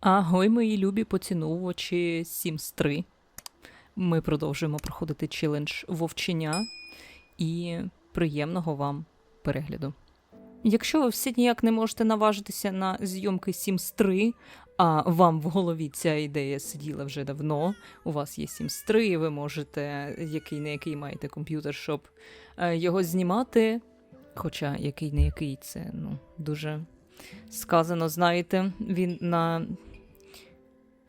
Агой, мої любі поціновувачі 3. Ми продовжуємо проходити челендж вовчення і приємного вам перегляду. Якщо ви всі ніяк не можете наважитися на зйомки Sims 3, а вам в голові ця ідея сиділа вже давно, у вас є Sims 3, ви можете, який не який маєте комп'ютер, щоб е, його знімати. Хоча який не який, це ну, дуже сказано, знаєте, він на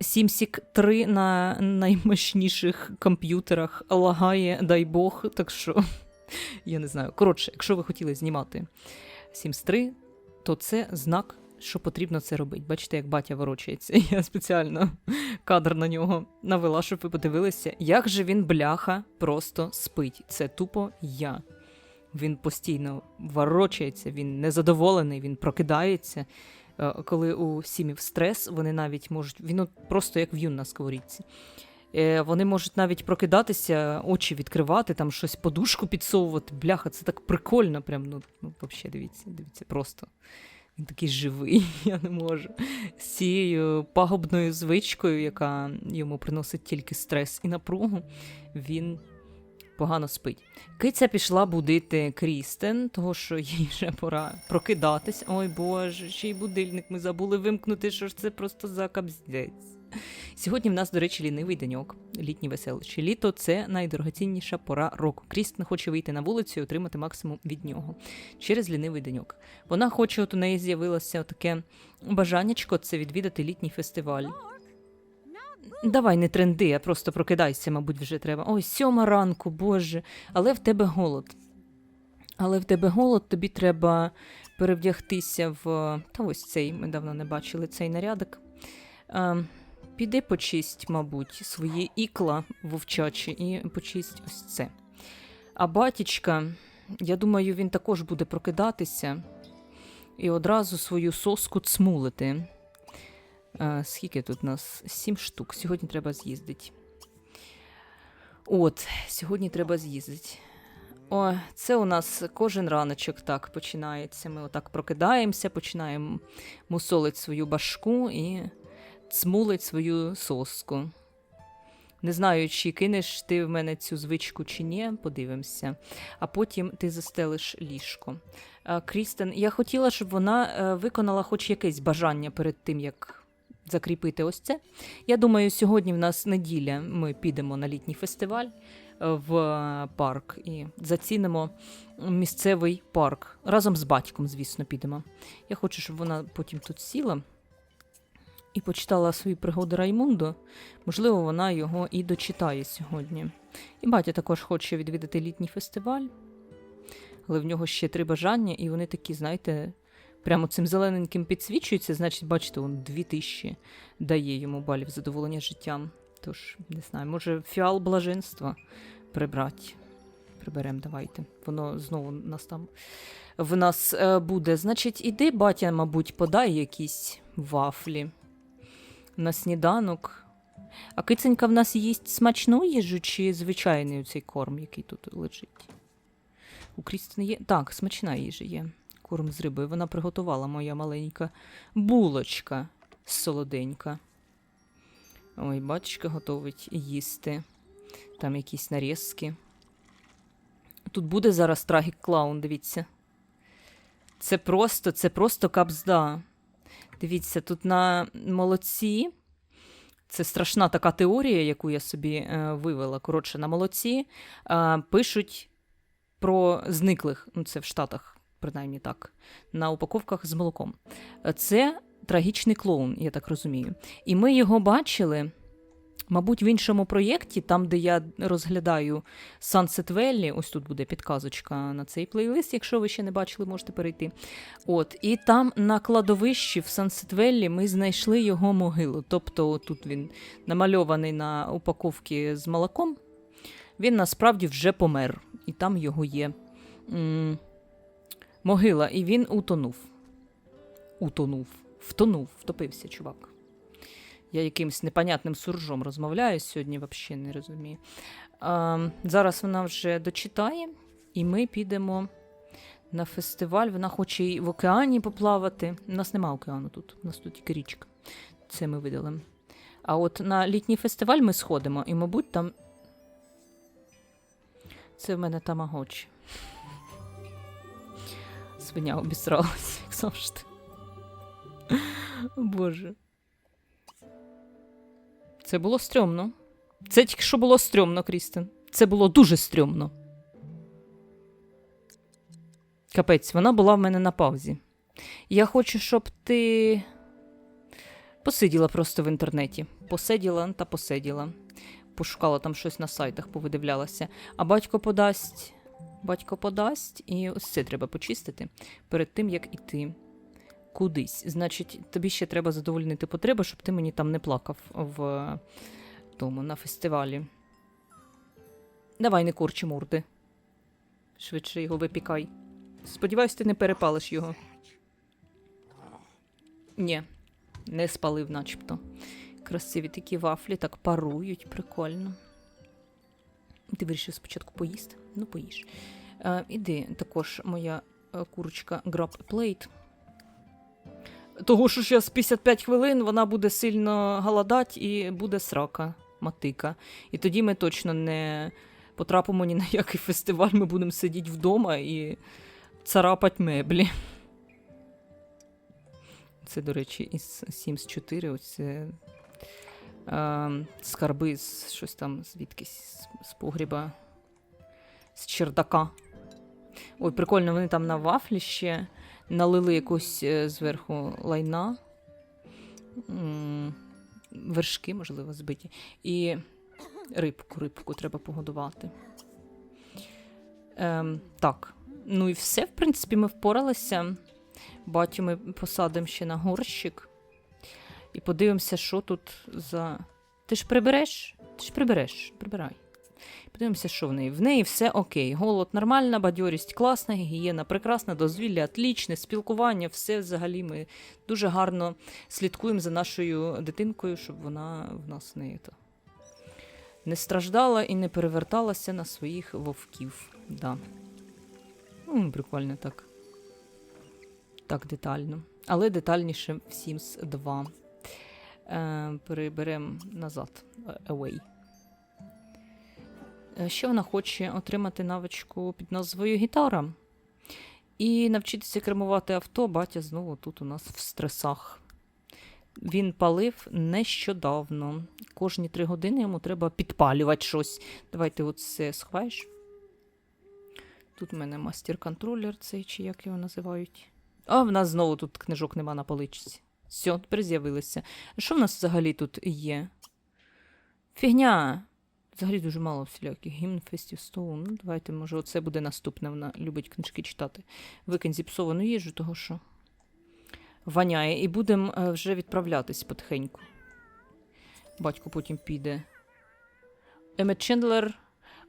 Сімсік 3 на наймощніших комп'ютерах лагає, дай Бог, так що я не знаю. Коротше, якщо ви хотіли знімати Sims 3, то це знак, що потрібно це робити. Бачите, як батя ворочається. Я спеціально кадр на нього навела, щоб ви подивилися, як же він бляха просто спить. Це тупо я. Він постійно ворочається, він незадоволений, він прокидається. Е, Коли у сімів стрес, вони навіть можуть. Він просто як в'юн на сковорідці. Е, Вони можуть навіть прокидатися, очі відкривати, там щось подушку підсовувати. Бляха, це так прикольно. Прям, ну, ну взагалі, дивіться, дивіться, просто. Він такий живий, я не можу. З цією пагубною звичкою, яка йому приносить тільки стрес і напругу, він погано спить. Киця пішла будити Крістен, того що їй вже пора прокидатись. Ой Боже, ще й будильник ми забули вимкнути, що ж це просто за кабздець. Сьогодні в нас, до речі, лінивий деньок, літнє веселище. Літо це найдорогоцінніша пора року. Крістен хоче вийти на вулицю і отримати максимум від нього через лінивий деньок. Вона хоче, от у неї з'явилося таке бажаннячко це відвідати літній фестиваль. Давай не тренди, а просто прокидайся, мабуть, вже треба. Ой, сьома ранку, боже, але в тебе голод. Але в тебе голод, тобі треба перевдягтися в. Та ось цей, ми давно не бачили цей нарядок. А, піди почисть, мабуть, свої ікла вовчачі і почисть ось це. А батічка, я думаю, він також буде прокидатися і одразу свою соску цмулити. А, скільки тут у нас? Сім штук. Сьогодні треба з'їздити. От, сьогодні треба з'їздити. О, це у нас кожен раночок так починається. Ми отак прокидаємося, починаємо мусолить свою башку і цмулить свою соску. Не знаю, чи кинеш ти в мене цю звичку чи ні, подивимося. А потім ти застелиш ліжко. Крістен, я хотіла, щоб вона е, виконала хоч якесь бажання перед тим, як закріпити ось це. Я думаю, сьогодні в нас неділя. Ми підемо на літній фестиваль е, в парк і зацінимо місцевий парк. Разом з батьком, звісно, підемо. Я хочу, щоб вона потім тут сіла і почитала свої пригоди Раймунду. Можливо, вона його і дочитає сьогодні. І батя також хоче відвідати літній фестиваль, але в нього ще три бажання, і вони такі, знаєте, прямо цим зелененьким підсвічуються. Значить, бачите, он дві тисячі дає йому балів задоволення життям. Тож, не знаю, може, фіал блаженства прибрати. Приберемо, давайте. Воно знову нас там в нас е, буде. Значить, іди, батя, мабуть, подай якісь вафлі на сніданок. А киценька в нас їсть смачну їжу чи звичайний цей корм, який тут лежить? У Крістін є. Так, смачна їжа є. Корм з рибою. Вона приготувала моя маленька булочка солоденька. Ой, батюшка готовить їсти. Там якісь нарізки. Тут буде зараз трагік клаун, дивіться. Це просто, це просто капзда. Дивіться, тут на молодці. Це страшна така теорія, яку я собі е, вивела. Коротше, на молодці е, пишуть про зниклих, ну це в Штатах, принаймні так, на упаковках з молоком. Це трагічний клоун, я так розумію. І ми його бачили, мабуть, в іншому проєкті, там, де я розглядаю Sunset Valley, ось тут буде підказочка на цей плейлист, якщо ви ще не бачили, можете перейти. От, і там на кладовищі в Сансетвеллі ми знайшли його могилу. Тобто тут він намальований на упаковці з молоком. Він насправді вже помер, і там його є м- могила, і він утонув. Утонув. Втонув, втопився, чувак. Я якимось непонятним суржом розмовляю сьогодні, взагалі не розумію. А, зараз вона вже дочитає, і ми підемо на фестиваль. Вона хоче і в океані поплавати. У нас нема океану тут, у нас тут тільки річка. Це ми видалимо. А от на літній фестиваль ми сходимо, і, мабуть, там. Це в мене тамагочі. Свиня обісралась, як завжди. Боже. Це було стрьомно. Це тільки що було стрьомно, Крістен. Це було дуже стрьомно. Капець, вона була в мене на паузі. Я хочу, щоб ти посиділа просто в інтернеті. Посиділа та посиділа. Пошукала там щось на сайтах, повидивлялася. А батько подасть. Батько подасть, і ось це треба почистити перед тим, як іти кудись. Значить, тобі ще треба задовольнити потреби, щоб ти мені там не плакав в тому, на фестивалі. Давай не корчи морди. Швидше його випікай. Сподіваюсь, ти не перепалиш його. Ні, не спалив, начебто. Красиві такі вафлі, так парують, прикольно. Ти вирішив спочатку поїсти? Ну, поїж. Е, іди також моя е, курочка Grab Plate. Того, що зараз 55 хвилин вона буде сильно голодати і буде срака, матика. І тоді ми точно не потрапимо ні на який фестиваль, ми будемо сидіти вдома і царапати меблі. Це, до речі, із Sims 4, оце скарби з щось там звідкись з, погріба, з чердака. Ой, прикольно, вони там на вафлі ще налили якусь е, зверху лайна. Вершки, можливо, збиті. І рибку, рибку треба погодувати. Ем, так. Ну і все, в принципі, ми впоралися. Батю ми посадимо ще на горщик. І подивимося, що тут за. Ти ж прибереш? Ти ж прибереш, прибирай. Подивимося, що в неї. В неї все окей. Голод нормальна, бадьорість класна, гігієна прекрасна, дозвілля отлічне, спілкування, все взагалі ми дуже гарно слідкуємо за нашою дитинкою, щоб вона в нас не, то, не страждала і не переверталася на своїх вовків. Да. Ну, прикольно так. Так, детально. Але детальніше в Sims 2. Е, переберемо назад. е, Away. Ще вона хоче отримати навичку під назвою гітара. І навчитися кермувати авто. Батя знову тут у нас в стресах. Він палив нещодавно. Кожні три години йому треба підпалювати щось. Давайте оце сховаєш. Тут в мене мастер-контролер цей, чи як його називають. А в нас знову тут книжок нема на поличці. Все, тепер з'явилися. Що в нас взагалі тут є? Фігня. Взагалі дуже мало всіляких. Гімн фестів Стоун. Ну, давайте, може, оце буде наступне. Вона любить книжки читати. Викинь зіпсовану їжу, того що воняє. І будемо е, вже відправлятись потихеньку. Батько потім піде. Емет Чендлер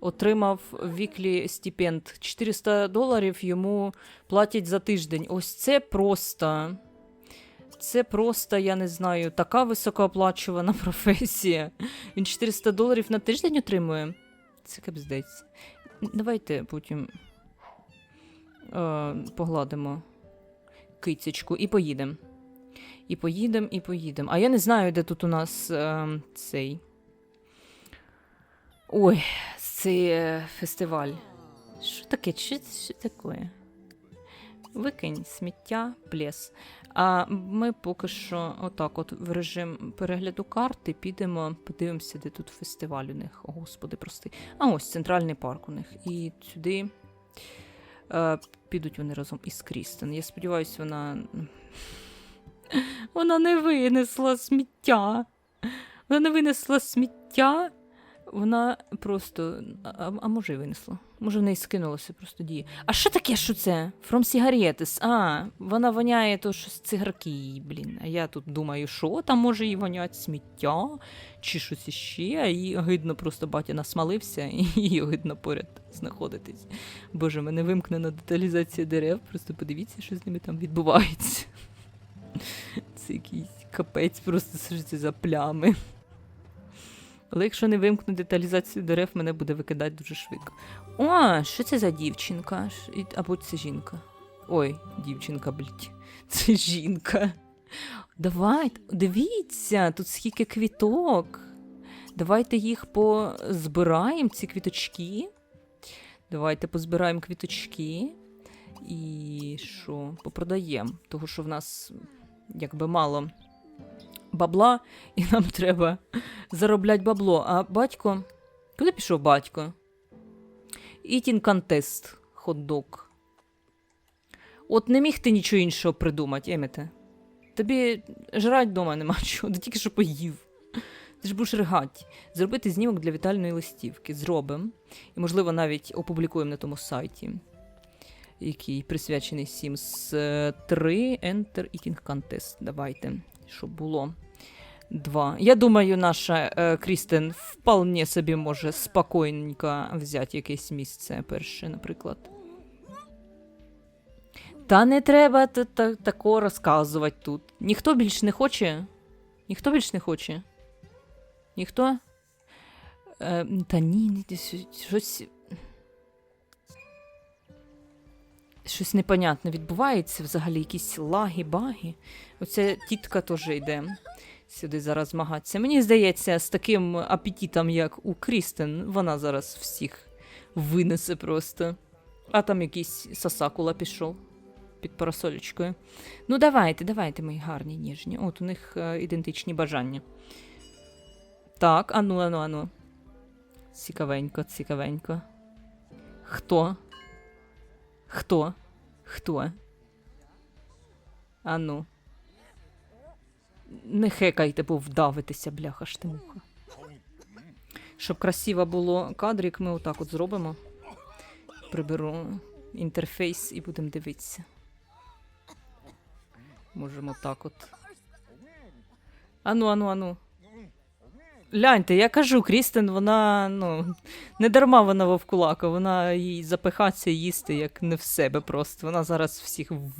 отримав віклі стипенд. 400 доларів йому платять за тиждень. Ось це просто. Це просто, я не знаю, така високооплачувана професія. Він 400 доларів на тиждень отримує. Це капздець. Давайте потім е, погладимо кицечку і поїдемо. І поїдемо, і поїдемо. А я не знаю, де тут у нас е, цей. Ой, цей фестиваль. Що таке? Що, що таке? Викинь сміття, плес. А ми поки що отак, от в режим перегляду карти підемо, подивимося, де тут фестиваль у них. О, господи, прости. А ось центральний парк у них. І сюди е, підуть вони разом із Крістен. Я сподіваюся, вона. Вона не винесла сміття. Вона не винесла сміття. Вона просто. А, а може, й винесла. Може, в неї скинулося просто діє. А що таке, що це? From cigarettes. А, вона воняє то щось цигарки, блін. А я тут думаю, що там може їй вонять сміття чи щось іще. Їй гидно просто батя насмалився, і їй гидно поряд знаходитись. Боже, мене вимкнена деталізація дерев. Просто подивіться, що з ними там відбувається. Це якийсь капець, просто за плями. Але якщо не вимкну деталізацію дерев, мене буде викидати дуже швидко. О, що це за дівчинка? Або це жінка. Ой, дівчинка, блядь. Це жінка. Давайте, дивіться, тут скільки квіток. Давайте їх позбираємо, ці квіточки. Давайте позбираємо квіточки. І що? Попродаємо. Того, що в нас якби мало бабла, і нам треба заробляти бабло. А батько. Куди пішов батько? Eating contest, хот-дог. От не міг ти нічого іншого придумати, Емете. Тобі жрать вдома нема чого, ти тільки що поїв. Ти ж будеш ригать. Зробити знімок для вітальної листівки. Зробимо. І, можливо, навіть опублікуємо на тому сайті, який присвячений Sims 3 Enter Eating Contest. Давайте, щоб було. Два. Я думаю, наша е, Крістен вполне собі може спокійненько взяти якесь місце перше, наприклад. Та не треба та- та- такого розказувати тут. Ніхто більш не хоче? Ніхто більш не хоче? Ніхто? Е, та ні, щось. Щось непонятне відбувається взагалі, якісь лаги, баги. Оця тітка теж йде сюди зараз змагатися. Мені здається, з таким апетитом, як у Крістен, вона зараз всіх винесе просто. А там якийсь сасакула пішов під парасолечкою. Ну, давайте, давайте, мої гарні, ніжні. От у них е, ідентичні бажання. Так, ану, ану, ану. Цікавенько, цікавенько. Хто? Хто? Хто? Ану. Не хекайте, бо вдавитися, бляха штимуха. Щоб красиво було кадрик, ми отак от зробимо. Приберу інтерфейс і будемо дивитися. Можемо так от. Ану, ану, ану. Гляньте, я кажу, Крістен, вона, ну, не дарма вона вовкулака, вона їй запихатися їсти, як не в себе просто. Вона зараз всіх в...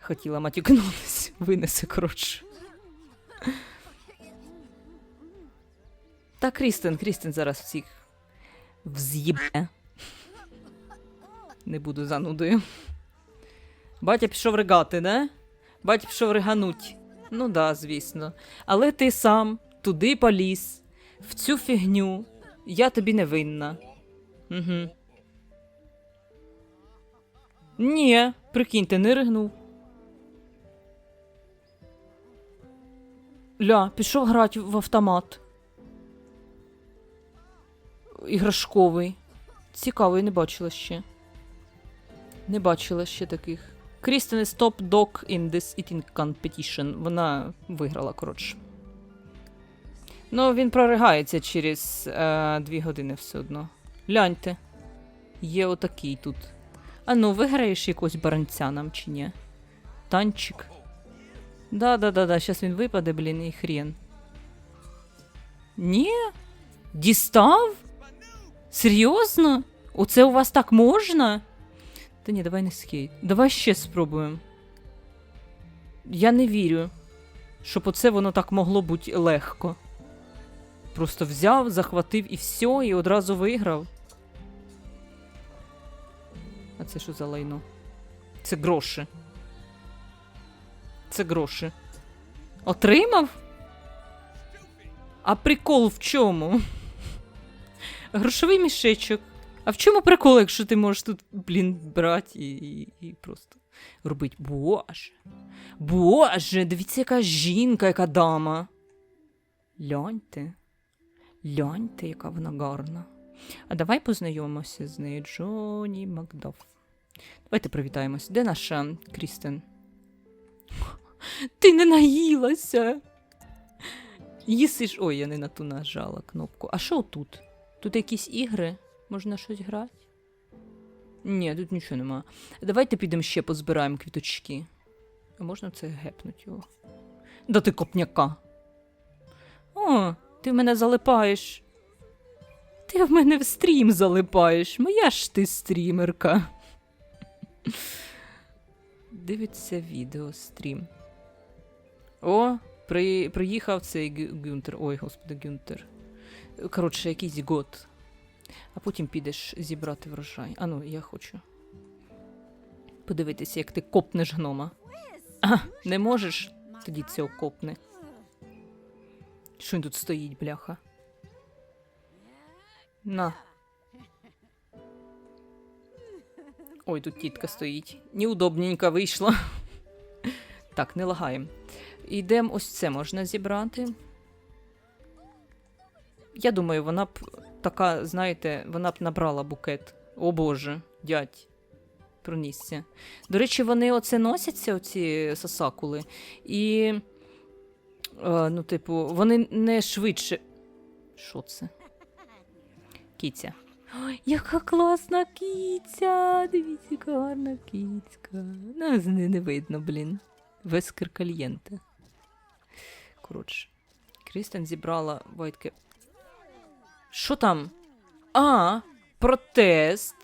хотіла матюкнутися, винесе, коротше. Та Крістен, Крістен зараз всіх вз'їбе. Не буду занудою. Батя пішов ригати, не? Батя пішов ригануть. Ну да, звісно. Але ти сам туди поліз, в цю фігню. Я тобі не винна. Угу. Ні, прикиньте, не ригнув. Ля, пішов грати в автомат. Іграшковий. Цікавий, не бачила ще. Не бачила ще таких. Крістен is top dog in this eating competition. Вона виграла, коротше. Ну, він проригається через е, дві години все одно. Гляньте. Є отакий тут. А ну, виграєш якогось баранця нам чи ні? Танчик. Да-да-да-да, зараз він випаде, блін, і хрен. Ні? Дістав? Серйозно? Оце у вас так можна? Та ні, давай не скейт. Давай ще спробуємо. Я не вірю, щоб оце воно так могло бути легко. Просто взяв, захватив і все, і одразу виграв. А це що за лайно? Це гроші. Це гроші. Отримав? А прикол в чому? Грошовий мішечок. А в чому прикол, якщо ти можеш тут, блін, брати і, і, і просто робити? Боже. Боже, дивіться, яка жінка, яка дама. Ляньте. Ляньте, яка вона гарна. А давай познайомимося з нею. Джоні Макдаф. Давайте привітаємось. Де наша Крістен? Ти не наїлася. Їсиш. Ой, я не на ту нажала кнопку. А що тут? Тут якісь ігри? Можна щось грати? Ні, тут нічого нема. Давайте підемо ще позбираємо квіточки. А можна це гепнуть його? Да ти копняка. О, ти в мене залипаєш. Ти в мене в стрім залипаєш. Моя ж ти стрімерка. Дивиться відео стрім. О, при, приїхав цей Гюнтер. Ой, господи, Гюнтер. Коротше, якийсь год. А потім підеш зібрати врожай. Ану, я хочу. Подивитися, як ти копнеш гнома. А, не можеш? Тоді це окопне. Що він тут стоїть, бляха? На. Ой, тут тітка стоїть. Неудобненько вийшло. Так, не лагаємо. Йдемо, ось це можна зібрати. Я думаю, вона б така, знаєте, вона б набрала букет. О Боже, дядь. Пронісся. До речі, вони оце носяться, оці сосакули, і. Е, ну, типу, вони не швидше. Що це? Кіця. Ой, яка класна кіця! Дивіться, яка гарна кіцька. Ну, з не видно, блін. Вескер кальєнте. Коротше. Крістен зібрала Войтке. Що там? А, протест.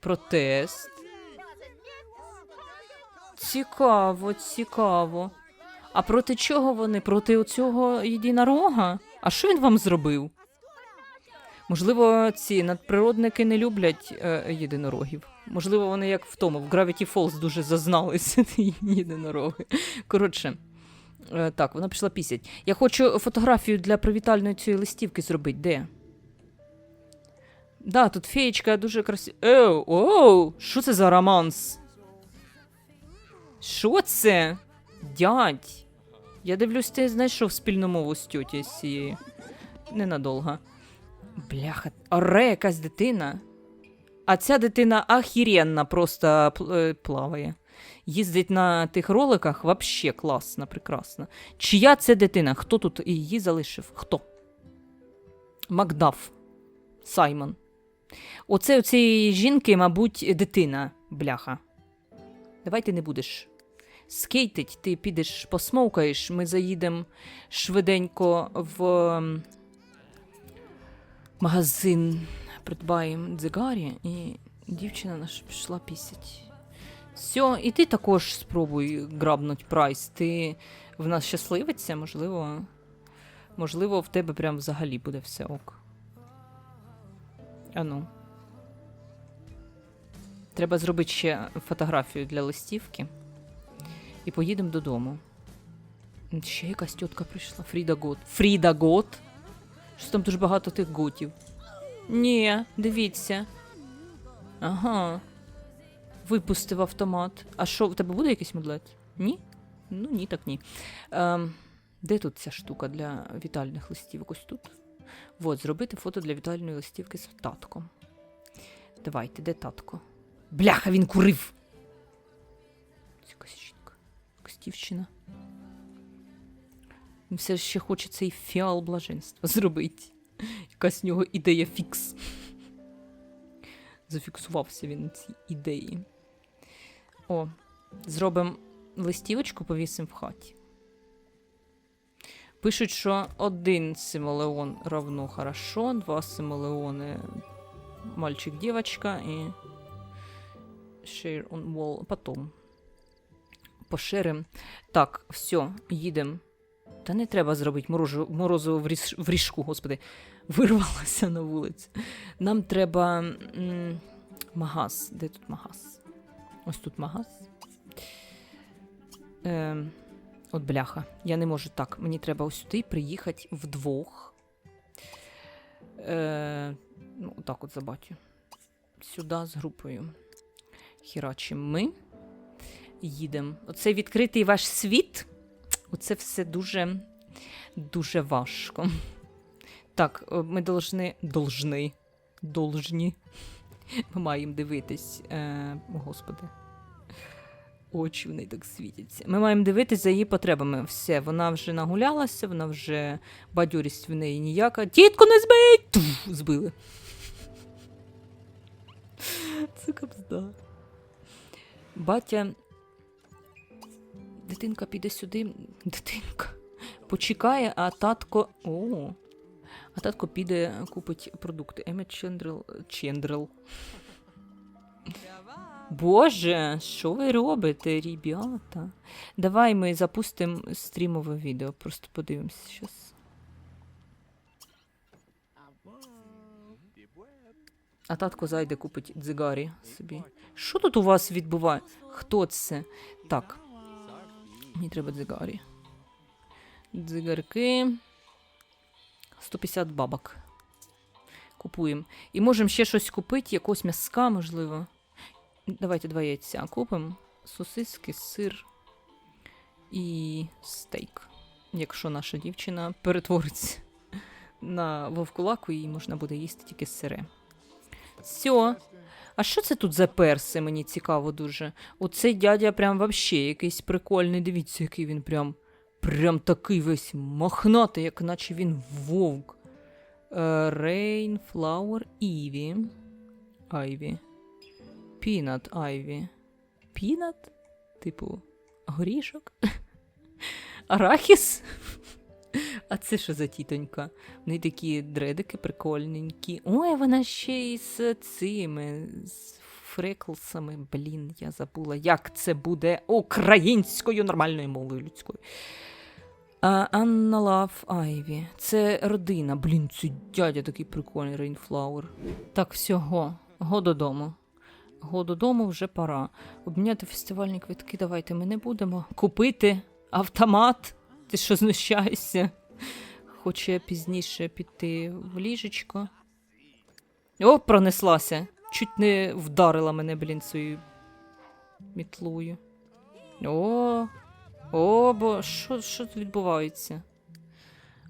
Протест. Цікаво, цікаво. А проти чого вони? Проти оцього єдинорога? А що він вам зробив? Можливо, ці надприродники не люблять е, єдинорогів. Можливо, вони як в тому, в Gravity Falls дуже зазналися єдинороги. Коротше, е, так, вона пішла пісять. Я хочу фотографію для привітальної цієї листівки зробити. Де? Да, тут феєчка дуже красива. Еу, оу, що це за романс? Що це? Дядь. Я дивлюсь, ти знайшов спільну мову з тьоті з цією. Ненадовго. Бляха, оре, якась дитина. А ця дитина ахіренна просто е, плаває. Їздить на тих роликах вообще класно, прекрасно. Чия це дитина? Хто тут її залишив? Хто? Макдаф. Саймон. Оце у цієї жінки, мабуть, дитина, бляха. Давай ти не будеш скейтить, ти підеш посмовкаєш, ми заїдемо швиденько в магазин, придбаємо дзигарі, і дівчина наша пішла пісять. Все, і ти також спробуй грабнуть прайс. Ти в нас щасливиця, можливо. Можливо, в тебе прям взагалі буде все ок. Ану. Треба зробити ще фотографію для листівки. І поїдемо додому. Ще якась тітка прийшла. Фріда Гот. Фріда Гот? Що там дуже багато тих готів. Ні, дивіться. Ага. Випустив автомат. А що, в тебе буде якийсь мудлет? Ні? Ну ні, так ні. Ем, де тут ця штука для вітальних листівок? Ось тут. От, зробити фото для вітальної листівки з татком. Давайте, де татко? Бляха, він курив! Це Якась все ще хоче цей фіал блаженства зробити. Якась в нього ідея фікс. Зафіксувався він на цій ідеї. О, зробимо листівочку, повісимо в хаті. Пишуть, що один симолеон равно хорошо, два симолеони мальчик-девочка і share on wall. Потом. Поширим. Так, все, їдемо. Та не треба зробити морожу, морозиво в, ріж, в ріжку, господи. Вирвалася на вулицю. Нам треба м, магаз. Де тут магаз? Ось тут магаз. Е, от бляха. Я не можу так. Мені треба ось сюди приїхати вдвох. Е, ну, отак от за батю. Сюди з групою. Хірачим ми. Їдемо. Оцей відкритий ваш світ. Оце все дуже, дуже важко. Так, ми должны, должны, должні. Ми маємо дивитись. Е, господи. Очі в неї так світяться. Ми маємо дивитись за її потребами. Все, вона вже нагулялася, вона вже бадьорість в неї ніяка. Тітку не збить! Туф, збили. Це капзда. Батя. Дитинка піде сюди. Дитинка. Почекає, а татко. О. А татко піде купить продукти. Емет Чендрел. Чендрел. Боже, що ви робите, ребята? Давай ми запустимо стрімове відео. Просто подивимося зараз. А татко зайде купить дзигарі собі. Що тут у вас відбуває? Хто це? Так. Мені треба дзигарі. Дзигарки. 150 бабок. Купуємо. І можемо ще щось купити, якогось м'яска, можливо. Давайте два яйця купимо. Сосиски, сир і стейк. Якщо наша дівчина перетвориться на вовкулаку, її можна буде їсти тільки сире. Все. А що це тут за перси? Мені цікаво дуже. Оцей дядя прям вообще якийсь прикольний. Дивіться, який він прям. Прям такий весь мохнатий, як наче він вовк. Rainflower Ivy. Айві. Пінат Айві. Пінат? Типу, горішок? Арахіс? А це що за тітонька? Вони такі дредики прикольненькі. Ой, вона ще й з цими з фреклсами. Блін, я забула, як це буде українською нормальною мовою людською. А, Анна Лав Айві. Це родина. Блін, це дядя такий прикольний Рейнфлауер. Так, всього. Го додому. Го додому вже пора. Обміняти фестивальні квитки давайте ми не будемо. Купити автомат. Ти що знущаєшся? Хоче пізніше піти в ліжечко. О, пронеслася. Чуть не вдарила мене, блін, своєю мітлою. О, о, бо що, що тут відбувається?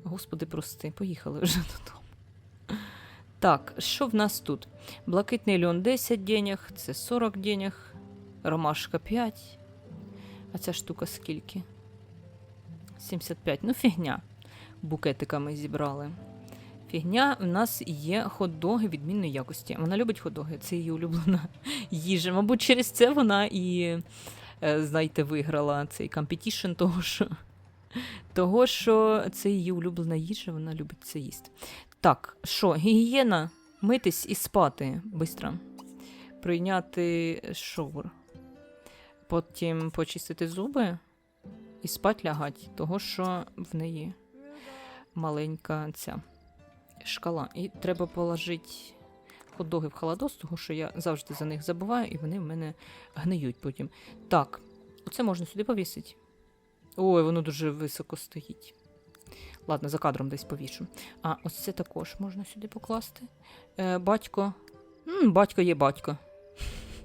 Господи, прости, поїхали вже додому. Так, що в нас тут? Блакитний льон 10 денег, це 40 денег, ромашка 5. А ця штука скільки? 75. Ну, фігня. Букетиками зібрали. Фігня, в нас є хот-доги відмінної якості. Вона любить хот-доги, це її улюблена їжа. Мабуть, через це вона і, е, знаєте, виграла цей компетішн, того що, того, що це її улюблена їжа, вона любить це їсти. Так, що, гігієна, митись і спати бистро. Прийняти шовер. Потім почистити зуби і спать лягать, того що в неї маленька ця шкала. І треба положити хот-доги в холодос, того що я завжди за них забуваю, і вони в мене гниють потім. Так, оце можна сюди повісити. Ой, воно дуже високо стоїть. Ладно, за кадром десь повішу. А, ось це також можна сюди покласти. Е, батько. М, батько є батько.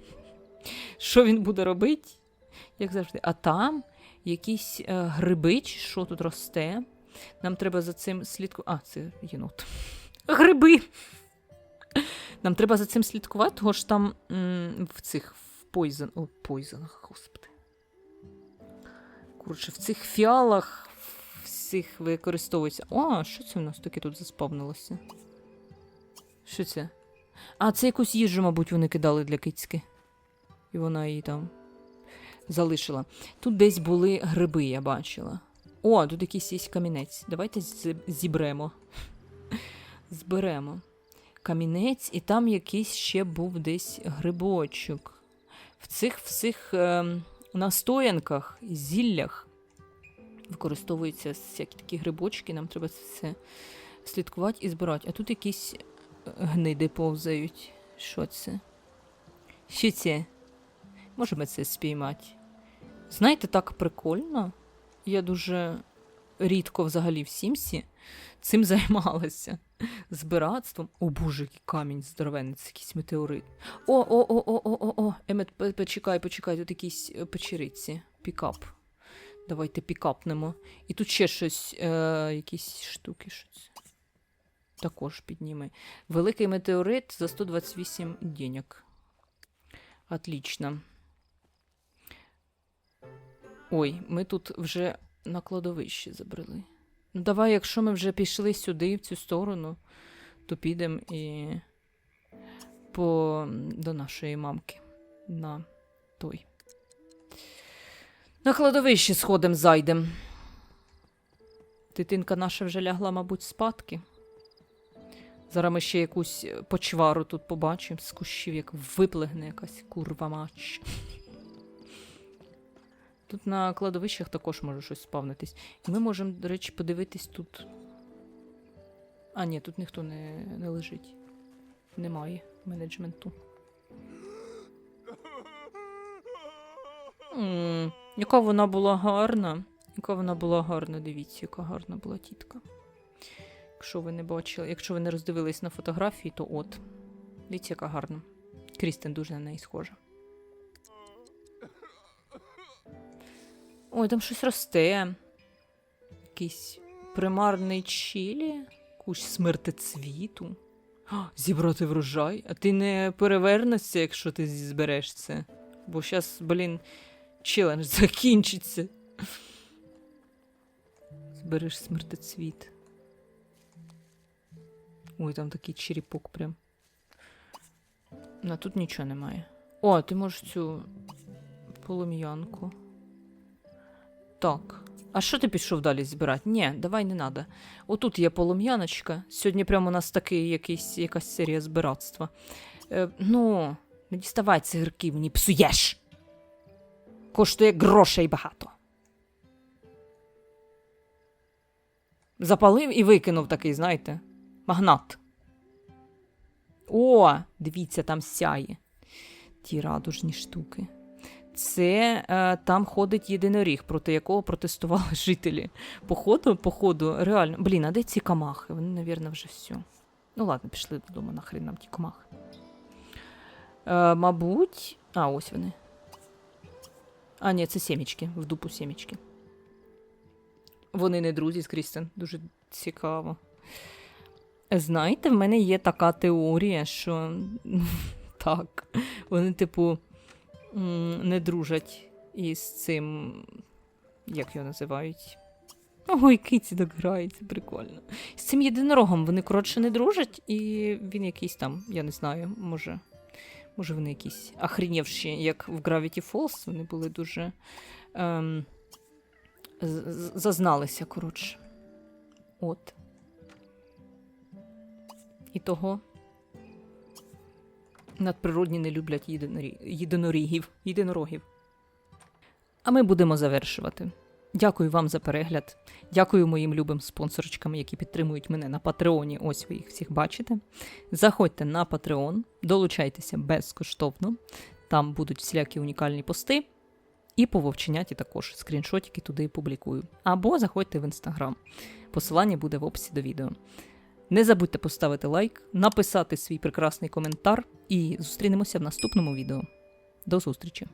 Що він буде робити? Як завжди. А там якісь е, гриби, чи що тут росте. Нам треба за цим слідкувати. А, це єнот. Гриби. Нам треба за цим слідкувати, того ж там м, в цих в пойзен. О, пойзенах, господи. Коротше, в цих фіалах всіх використовується. О, що це у нас таке тут заспавнилося? Що це? А, це якусь їжу, мабуть, вони кидали для кицьки. І вона її там залишила. Тут десь були гриби, я бачила. О, тут якийсь є камінець. Давайте зібремо. Зберемо. Камінець, і там якийсь ще був десь грибочок. В цих всіх ем, настоянках, зіллях використовуються всякі такі грибочки, нам треба це все слідкувати і збирати. А тут якісь е, гниди повзають. Що це? Що це? Можемо це спіймати. Знаєте, так прикольно. Я дуже рідко взагалі в Сімсі цим займалася. Збиратством. О, боже, який камінь здоровенний, це якийсь метеорит. О, о, о, о, о, о, о. Емет, почекай, почекай, тут якісь е, печериці. Пікап. Давайте пікапнемо. І тут ще щось, е, якісь штуки. Що це? Також підніми. Великий метеорит за 128 денег. Отлично. Ой, ми тут вже на кладовище забрели. Ну, давай, якщо ми вже пішли сюди, в цю сторону, то підемо і по... до нашої мамки. На той. На кладовище сходимо, зайдем. Дитинка наша вже лягла, мабуть, спадки. Зараз ми ще якусь почвару тут побачимо з кущів, як виплигне якась курва мач. Тут на кладовищах також може щось спавнитись. І ми можемо, до речі, подивитись тут. А, ні, тут ніхто не, не лежить. Немає менеджменту. М, Яка вона була гарна. Яка вона була гарна, дивіться, яка гарна була тітка. Якщо ви не бачили, якщо ви не роздивились на фотографії, то от. Дивіться, яка гарна. Крістен дуже на неї схожа. Ой, там щось росте. Якийсь примарний чилі, якусь смертецвіту. А, Зібрати врожай, а ти не перевернешся, якщо ти збереш це. Бо зараз, блін, челендж закінчиться. Збереш смертецвіт. Ой, там такий черепок прям. На тут нічого немає. О, ти можеш цю полум'янку. Так. А що ти пішов далі збирати? Ні, давай не надо. Отут є полум'яночка. Сьогодні прямо у нас такий якийсь, якась серія збиратства. Е, ну, не діставай цигарки, мені псуєш. Коштує грошей багато. Запалив і викинув такий, знаєте, магнат. О, дивіться, там сяє. Ті радужні штуки. Це е, там ходить єдиноріг, проти якого протестували жителі. Походу, походу, реально. Блін, а де ці камахи? Вони, навірно, вже все. Ну ладно, пішли додому, нахрен нам ті камахи. Е, мабуть. А, ось вони. А, ні, це сімічки, в дупу сімічки. Вони не друзі з Крістен. Дуже цікаво. Знаєте, в мене є така теорія, що так, вони, типу, не дружать із цим. Як його називають? Ой, киці так грається, прикольно. З цим єдинорогом вони, коротше, не дружать, і він якийсь там, я не знаю, може. Може, вони якісь охренівші, як в Gravity Falls, вони були дуже. Ем, зазналися, коротше. От. І того. Надприродні не люблять єдинорі... єдинорігів, єдинорогів. А ми будемо завершувати. Дякую вам за перегляд. Дякую моїм любим спонсорчикам, які підтримують мене на Патреоні. Ось ви їх всіх бачите. Заходьте на Patreon, долучайтеся безкоштовно. Там будуть всілякі унікальні пости. І по вовченяті також скріншотики туди публікую. Або заходьте в інстаграм. Посилання буде в описі до відео. Не забудьте поставити лайк, написати свій прекрасний коментар і зустрінемося в наступному відео. До зустрічі!